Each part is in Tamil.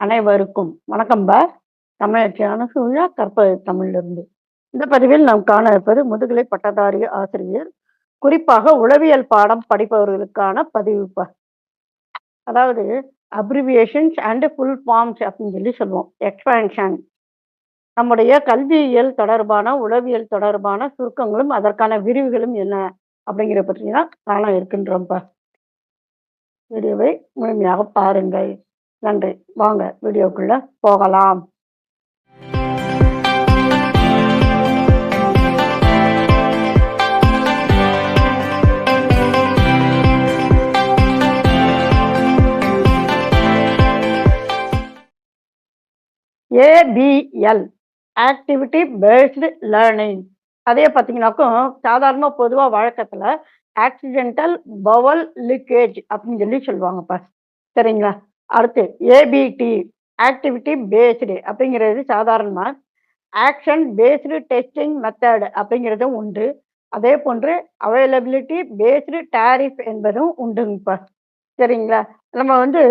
அனைவருக்கும் வணக்கம் பா. தமிழச்சியான சூழா கற்பது தமிழிலிருந்து. இந்த பதிவில் நாம் காண இருப்பது முதுகலை பட்டதாரி ஆசிரியர் குறிப்பாக உளவியல் பாடம் படிப்பவர்களுக்கான பதிவு பா. அதாவது அப்ரிவியேஷன்ஸ் அண்ட் ஃபுல் ஃபார்ம்ஸ் அப்படின்னு சொல்லி சொல்லுவோம். எக்ஸ்பேன்ஷன் நம்முடைய கல்வியியல் தொடர்பான உளவியல் தொடர்பான சுருக்கங்களும் அதற்கான விரிவுகளும் என்ன? அப்படிங்கிற பற்றி தான் காண இருக்கின்றோம்ப்பா வீடியோவை முழுமையாக பாருங்கள். நன்றி. வாங்க வீடியோக்குள்ள போகலாம். ஏபிஎல் ஆக்டிவிட்டி பேஸ்டு லேர்னிங் அதே பார்த்தீங்கன்னாக்கும் சாதாரண பொதுவாக வழக்கத்தில் ஆக்சிடென்டல் பவல் லீக்கேஜ் அப்படின்னு சொல்லி சொல்லுவாங்கப்பா சரிங்களா? அடுத்து ஏபிடி ஆக்டிவிட்டி பேஸ்டு அப்படிங்கிறது சாதாரணமாக ஆக்ஷன் பேஸ்டு டெஸ்டிங் மெத்தட் அப்படிங்கிறதும் உண்டு. அதே போன்று அவைலபிலிட்டி பேஸ்டு டேரிஃப் என்பதும் உண்டுங்கப்பா சரிங்களா? நம்ம வந்து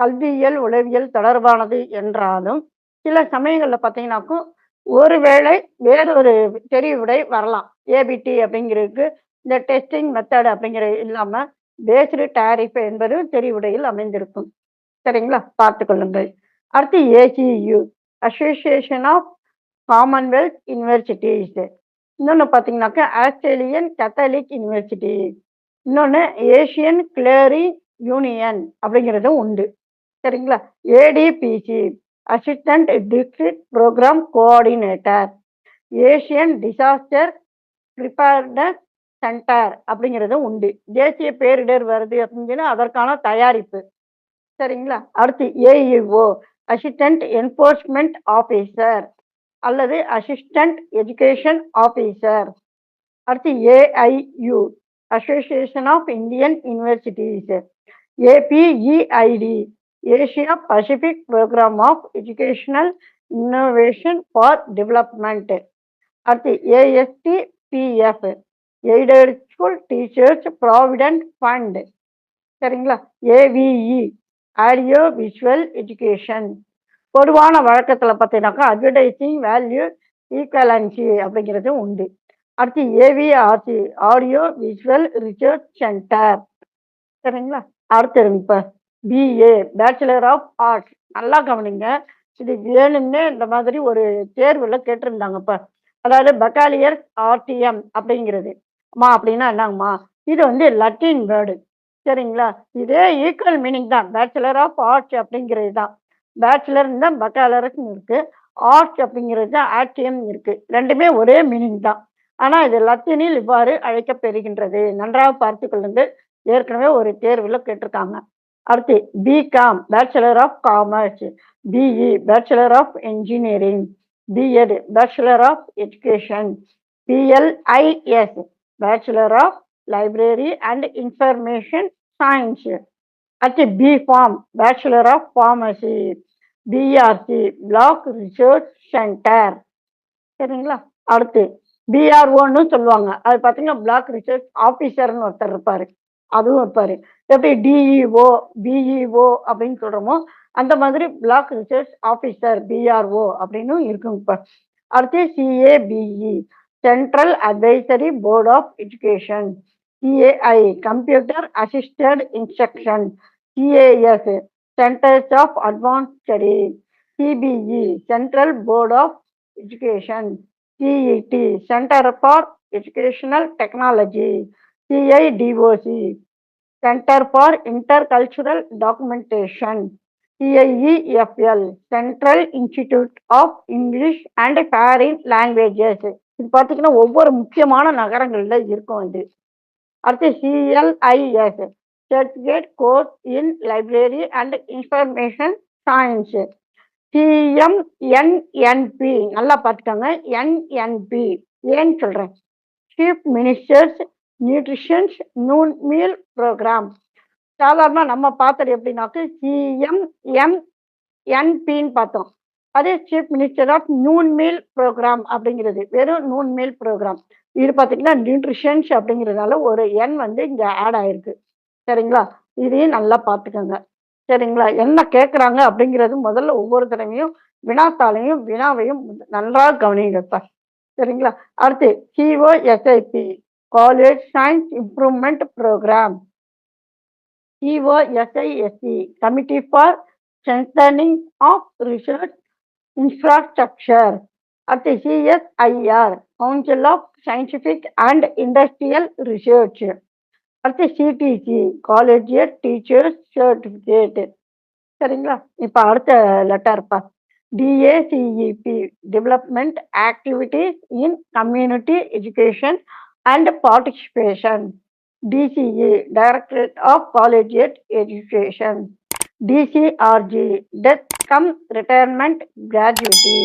கல்வியியல் உளவியல் தொடர்பானது என்றாலும் சில சமயங்களில் பார்த்தீங்கன்னாக்கும் ஒருவேளை வேறொரு தெரிவுடை வரலாம். ஏபிடி அப்படிங்கிறதுக்கு இந்த டெஸ்டிங் மெத்தட் அப்படிங்கிறது இல்லாமல் பேஸ்டு டேரிஃப் என்பதும் தெரிவுடையில் அமைந்திருக்கும். சரிங்களா? பார்த்து கொள்ளுங்கள். அடுத்து ACU association of commonwealth universities இன்னொன்று பார்த்தீங்கன்னாக்கா ஆஸ்திரேலியன் கத்தலிக் யூனிவர்சிட்டி இன்னொன்று ஏஷியன் கிளேரி யூனியன் அப்படிங்கிறதும் உண்டு. சரிங்களா? ADPC assistant district programme coordinator Asian disaster preparedness centre அப்படிங்கிறதும் உண்டு. தேசிய பேரிடர் வருது அப்படின்னு அதற்கான தயாரிப்பு. சரிங்களா? அடுத்து ஏஇஓ அசிஸ்டன்ட் என்ஃபோர்ஸ்மெண்ட் ஆஃபீஸர் அல்லது அசிஸ்டன்ட் எஜுகேஷன் ஆஃபீஸர் அடுத்து AIU association of Indian universities APEID Asia Pacific programme of educational innovation for development அடுத்து AST PF aided school teachers provident fund சரிங்களா? ஏவிஇ ஆடியோ விஷுவல் எஜுகேஷன் பொதுவான வழக்கத்தில் பார்த்தீங்கன்னாக்கா அட்வர்டைசிங் வேல்யூ ஈக்குவலன்சி அப்படிங்கிறது உண்டு. அடுத்து AVRC audio visual research centre சரிங்களா? அடுத்து இப்போ பிஏ பேச்சுலர் ஆஃப் ஆர்ட்ஸ் நல்லா கவனிங்க. இது வேணும்னே இந்த மாதிரி ஒரு தேர்வில் கேட்டிருந்தாங்கப்பா அதாவது பக்காலியர் ஆர்டிஎம் அப்படிங்கிறது. அம்மா அப்படின்னா என்னங்கம்மா? இது வந்து லட்டின் வேர்டு சரிங்களா? இதே ஈக்குவல் மீனிங் தான். பேச்சுலர் ஆஃப் ஆர்ட்ஸ் அப்படிங்கிறது தான். பேச்சுலர் தான் பட்டாலர்ஸ்னு இருக்குது ஆர்ட்ஸ் அப்படிங்கிறது தான் ஆர்டிஎம் இருக்குது ரெண்டுமே ஒரே மீனிங் தான். ஆனால் இது லத்தீனில் இவ்வாறு அழைக்கப்பெறுகின்றது நன்றாக பார்த்து கொள்ளுங்கள். ஏற்கனவே ஒரு தேர்வில் கேட்டிருக்காங்க. அடுத்து BCom bachelor of commerce BE bachelor of engineering BEd bachelor of education BLIS bachelor of library and information science அடுத்து B Pharm bachelor of pharmacy BRC block research centre சரிங்களா? அடுத்து பிஆர்ஓன்னு சொல்லுவாங்க. அது பார்த்தீங்கன்னா பிளாக் ரிசர்ச் ஆஃபீஸர்னு ஒருத்தர் இருப்பார். அதுவும் இருப்பார். எப்படி டிஇஓ பிஇஓ அப்படின்னு சொல்கிறோமோ அந்த மாதிரி பிளாக் ரிசர்ச் ஆஃபீஸர் பிஆர்ஓ அப்படின்னு இருக்குங்கப்பா அடுத்து CABE central advisory board of education CAI computer assisted instruction CAS centres of advance study CBE central board of education CET centre for educational technology CIDOC centre for inter cultural documentation CIEFL central institute of English and foreign languages இது பார்த்தீங்கன்னா ஒவ்வொரு முக்கியமான நகரங்களில் இருக்கும் இது. அடுத்து CLIS certificate course in library and information science CMNNP நல்லா பார்த்துக்கோங்க. என்என்பி ஏன்னு சொல்கிறேன் chief ministers nutritions noon meal programme சாதாரண நம்ம பார்த்தது எப்படின்னாக்க சிஎம்எம்என்பின்னு பார்த்தோம். அதே chief minister of noon meal programme அப்படிங்கிறது. வெறும் நூன் மீல் ப்ரோக்ராம் இது பார்த்தீங்கன்னா நியூட்ரிஷன்ஸ் அப்படிங்கிறதால ஒரு எண் வந்து இங்கே ஆட் ஆயிருக்கு சரிங்களா இதையும் நல்லா பார்த்துக்கோங்க சரிங்களா? என்ன கேட்குறாங்க அப்படிங்கிறது முதல்ல ஒவ்வொரு தடவையும் வினாத்தாளையும், வினாவையும் நன்றாக கவனிங்கப்பா சரிங்களா? அடுத்து COSIP college science improvement programme CO COSISC committee for strengthening of research infrastructure. அடுத்து CSIR council of scientific and industrial research. அடுத்து சிடிசி காலேஜியட் டீச்சர்ஸ் சர்டிஃபிகேட். சரிங்களா? இப்ப அடுத்த லெட்டர்ப்பா. DACEP development activities in community education and participation. DCE directorate of collegiate education. DCRG death cum retirement gratuity.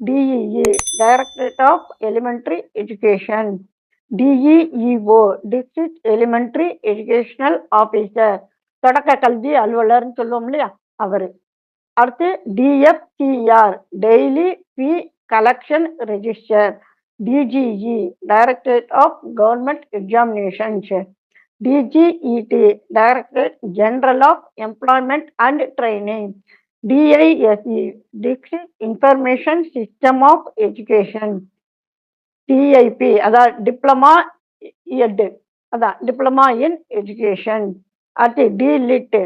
DEE directorate of elementary education. DEEO district elementary educational officer தொடக்க கல்வி அலுவலர்னு சொல்லுவோம் இல்லையா? அவர் அடுத்து DFCR daily fee collection register. DGE directorate of government examinations. DGET directorate general of employment and training DISE district information system of education. DIP அதான் டிப்ளமா எட் அதான் டிப்ளமா இன் எஜுகேஷன். அடுத்து DLitt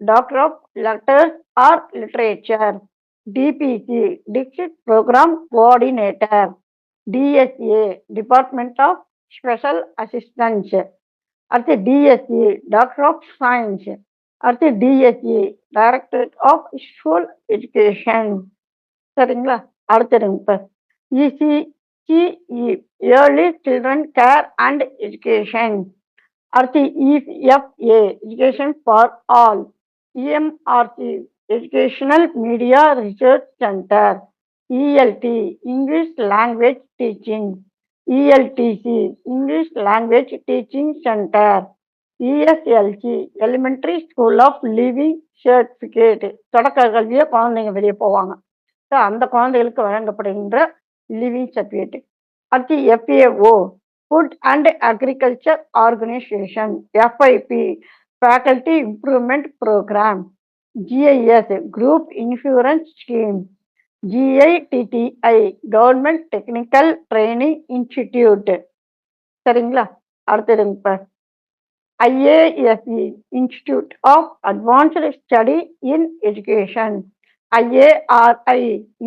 doctor of letters or literature. DPC district programme coordinator. DSA department of special assistance. அடுத்து டிஎஸ்சி டாக்டர் ஆஃப் சயின்ஸ். அடுத்து DSE directorate of school education. சரிங்களா? அடுத்ததுங்க இப்ப ECCE early children care and education. அடுத்து EFA education for all. E M R C educational media research centre. E L T English language teaching. E L T C English language teaching centre. E S L G elementary school of living certificate. தொடக்க கல்வியை குழந்தைங்க வெளியே போவாங்க. ஸோ அந்த குழந்தைகளுக்கு வழங்கப்படுகின்ற லிவிங் சர்டிஃபிகேட். அடுத்து FAO food and agriculture organisation. FIP faculty improvement programme GIS group insurance scheme. GITTI government technical training institute. சரிங்களா? அடுத்ததுங்க இப்போ IASE institute of advanced study in education. IARI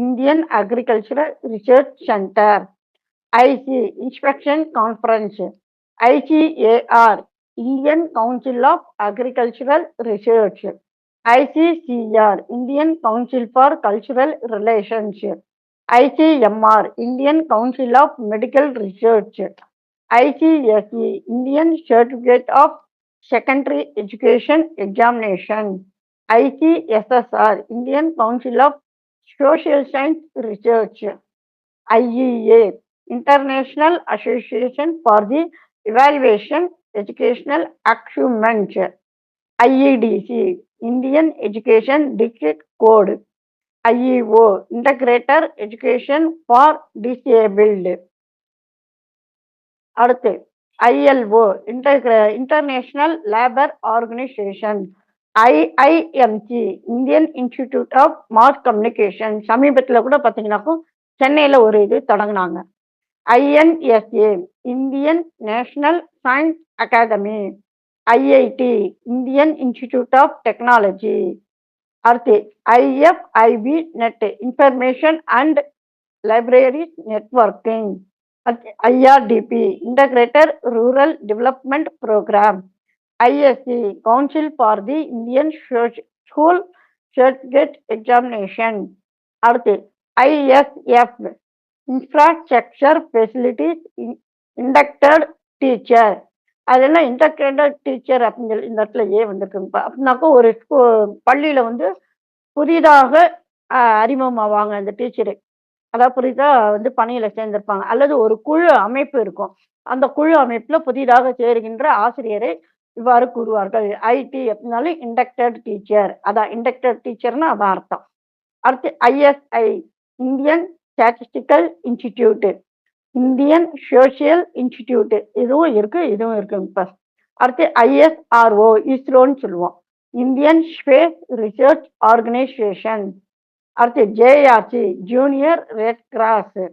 Indian agricultural research centre. IC inspection conference. ICAR Indian council of agricultural research. I C C R Indian council for cultural relations. I C M R Indian council of medical research. I C S E Indian certificate of secondary education examination. I C S S R Indian council of social science research. IEA international association for the evaluation educational achievements. IEDC Indian education district code. IEO integrated education for disabled. அடுத்து ILO inter international labour organisation. IIMC Indian institute of mass communication. சமீபத்தில் கூட பார்த்தீங்கன்னாக்கும் சென்னையில் ஒரு இது தொடங்குனாங்க. INSA Indian national science academy. I I T Indian institute of technology. அடுத்து I F I P net information and library networking. I R D P integrator rural development programme I S C council for the Indian school certificate examination. அடுத்து ISF infrastructure facilities in inducted teacher. அதெல்லாம் இன்டக்டட் டீச்சர் அப்படின்னு சொல்லி இந்த இடத்துல ஏ வந்திருக்குங்கப்பா. அப்படின்னாக்கா ஒரு ஸ்கூ பள்ளியில் வந்து புதிதாக அறிமுகமாவாங்க அந்த டீச்சரு. அதாவது புதிதா வந்து பணியில சேர்ந்திருப்பாங்க. அல்லது ஒரு குழு அமைப்பு இருக்கும். அந்த குழு அமைப்புல புதிதாக சேருகின்ற ஆசிரியரை இவ்வாறு கூறுவார்கள். ஐடி அப்படின்னாலும் இண்டக்டட் டீச்சர். அதான் இண்டக்டட் டீச்சர்னா அதான் அர்த்தம். அடுத்து ISI Indian statistical institute. Indian social institute. இதுவும் இருக்கு, இதுவும் இருக்குங்கப்பா. அடுத்து ஐஎஸ்ஆர்ஓ இஸ்ரோன்னு சொல்லுவோம். இந்தியன் ஸ்பேஸ் ரிசர்ச் ஆர்கனைசேஷன் அடுத்து J R C junior red cross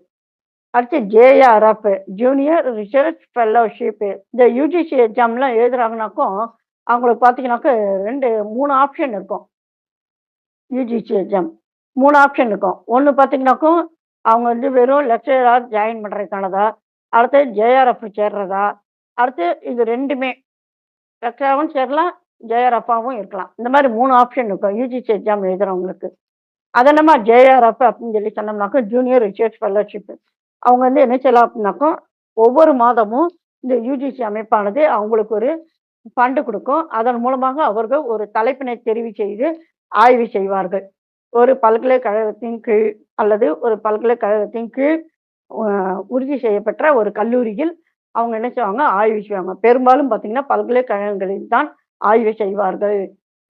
அடுத்து ஜேஆர்எஃப் ஜூனியர் ரிசர்ச் ஃபெல்லோஷிப் இந்த யூஜிசி எக்ஸாம்லாம் எழுதுறாங்கனாக்கும் அவங்களுக்கு பார்த்தீங்கன்னாக்கா ரெண்டு மூணு ஆப்ஷன் இருக்கும். யூஜிசி எக்ஸாம் மூணு ஆப்ஷன் இருக்கும். ஒன்று பார்த்தீங்கன்னாக்கும் அவங்க வந்து வெறும் லெக்சராக ஜாயின் பண்ணுறதுக்கானதா அடுத்து ஜேஆர்எஃப் சேர்றதா? அடுத்து இது ரெண்டுமே. லெக்சராகவும் சேரலாம் ஜேஆர்எஃபாகவும் இருக்கலாம். இந்த மாதிரி மூணு ஆப்ஷன் இருக்கும் யூஜிசி எக்ஸாம் எழுதுறவங்களுக்கு. அதை நம்ம ஜேஆர்எஃப் அப்படின்னு சொல்லி சொன்னோம்னாக்கா ஜூனியர் ரிசர்ச் ஃபெல்லோஷிப் அவங்க வந்து என்ன செய்யலாம் அப்படின்னாக்கா ஒவ்வொரு மாதமும் இந்த யூஜிசி அமைப்பானது அவங்களுக்கு ஒரு ஃபண்டு கொடுக்கும். அதன் மூலமாக அவர்கள் ஒரு தலைப்பினை தெரிவு செய்து ஆய்வு செய்வார்கள். ஒரு பல்கலைக்கழகத்தின் கீழ் அல்லது ஒரு பல்கலைக்கழகத்தின் கீழ் உறுதி செய்யப்பட்ட ஒரு கல்லூரியில் அவங்க என்ன செய்வாங்க? ஆய்வு செய்வாங்க. பெரும்பாலும் பார்த்தீங்கன்னா பல்கலைக்கழகங்களில் தான் ஆய்வு செய்வார்கள்.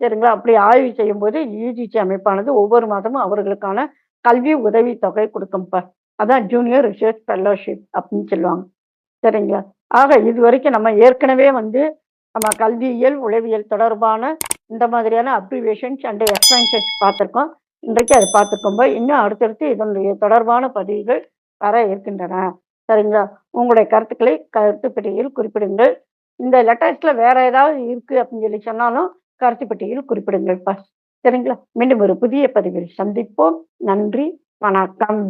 சரிங்களா? அப்படி ஆய்வு செய்யும் போது யூஜிசி அமைப்பானது ஒவ்வொரு மாதமும் அவர்களுக்கான கல்வி உதவித்தொகை கொடுக்கும்ப்பா அதான் ஜூனியர் ரிசர்ச் ஃபெல்லோஷிப் அப்படின்னு சொல்லுவாங்க. சரிங்களா? ஆக இது வரைக்கும் நம்ம ஏற்கனவே வந்து நம்ம கல்வியியல் உளவியல் தொடர்பான இந்த மாதிரியான அப்ரிவேஷன்ஸ் அண்ட் எக்ஸ்பென்ஷன்ஸ் பார்த்துருக்கோம். இன்றைக்கு அதை பார்த்துருக்கோம் இன்னும் அடுத்தடுத்து இதனுடைய தொடர்பான பதிவுகள் வர இருக்கின்றன. சரிங்களா? உங்களுடைய கருத்துக்களை கருத்து பெட்டியில் குறிப்பிடுங்கள். இந்த லெட்டர்ஸில் வேற ஏதாவது இருக்குது அப்படின்னு சொல்லி சொன்னாலும் கருத்து பெட்டியில் குறிப்பிடுங்கள்ப்பா சரிங்களா? மீண்டும் ஒரு புதிய பதிவில் சந்திப்போம். நன்றி. வணக்கம்.